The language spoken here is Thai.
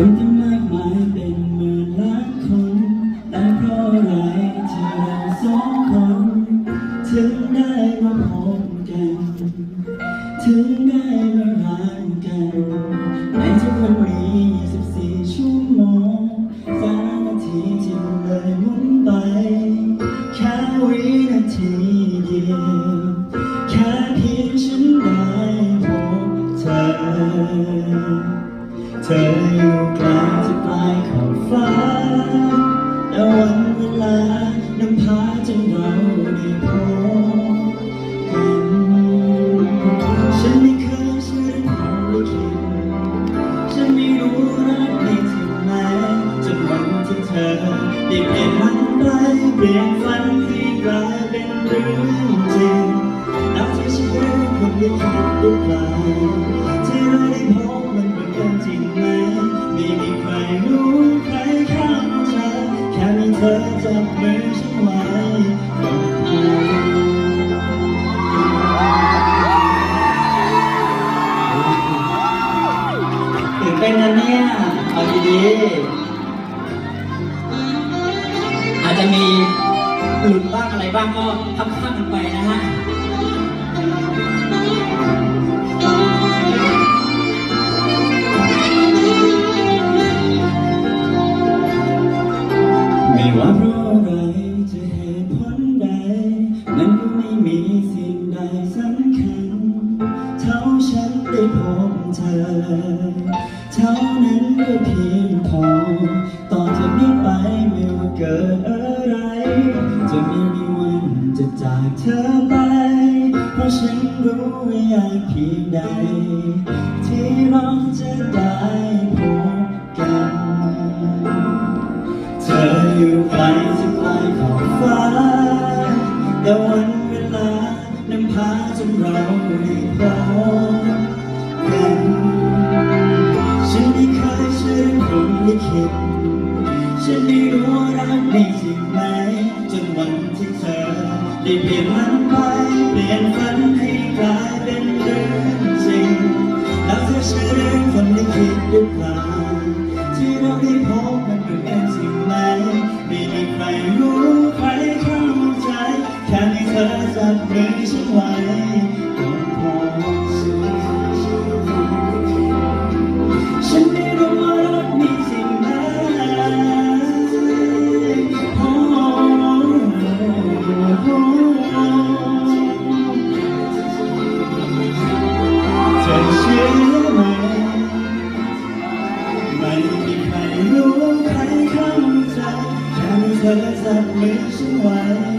คนที่มากมายเป็นหมื่นล้านคนแต่เพราะอะไรที่เราสองคนถึงได้มาพบกัน ถึงได้มารักกัน ในทุกวันนี้ 24 ชั่วโมงสามนาทีจึงเลยหมุนไป แค่วินาทีเดียวแค่เพียงฉันได้พบเธอ เธออยู่ไกลที่ปลายขอบฟ้า และวันเวลานำพาจนเราได้พบกันฉันไม่เคยเชื่อเรื่องลิขิตฉันไม่รู้รักได้ถึงไหนจนวันที่เธอได้เปลี่ยนมันไปเปลี่ยนฝันที่กลายเป็นเรื่องจริงนับที่ฉันเรื่องความลิขิตหรือเเธอจับมือฉันไว้ก็พอตื่นเต้นนะเนี่ยเอาดีๆอาจจะมีหลุดบ้างอะไรบ้างก็ทำข้ามกันไปนะฮะ่มีสิ่งใดสำคัญเท่าฉันได้พบเธอ เท่านั้นก็เพียงพอ ต่อจากนี้ไปไม่ว่าเกิดอะไร จะไม่มีวันจะจากเธอไป เพราะฉันรู้ว่ายากเพียงใด ที่เราจะได้พบกัน เธออยู่ไกลสุดปลายขอบฟ้าแต่วัน วันที่เธอได้เปลี่ยนมันไป เปลี่ยนฝันให้กลายเป็นเรื่องจริงแล้วเธอเชื่อเรื่องคนลิขิดหรือเปล่า เธอจะไม่ช่วย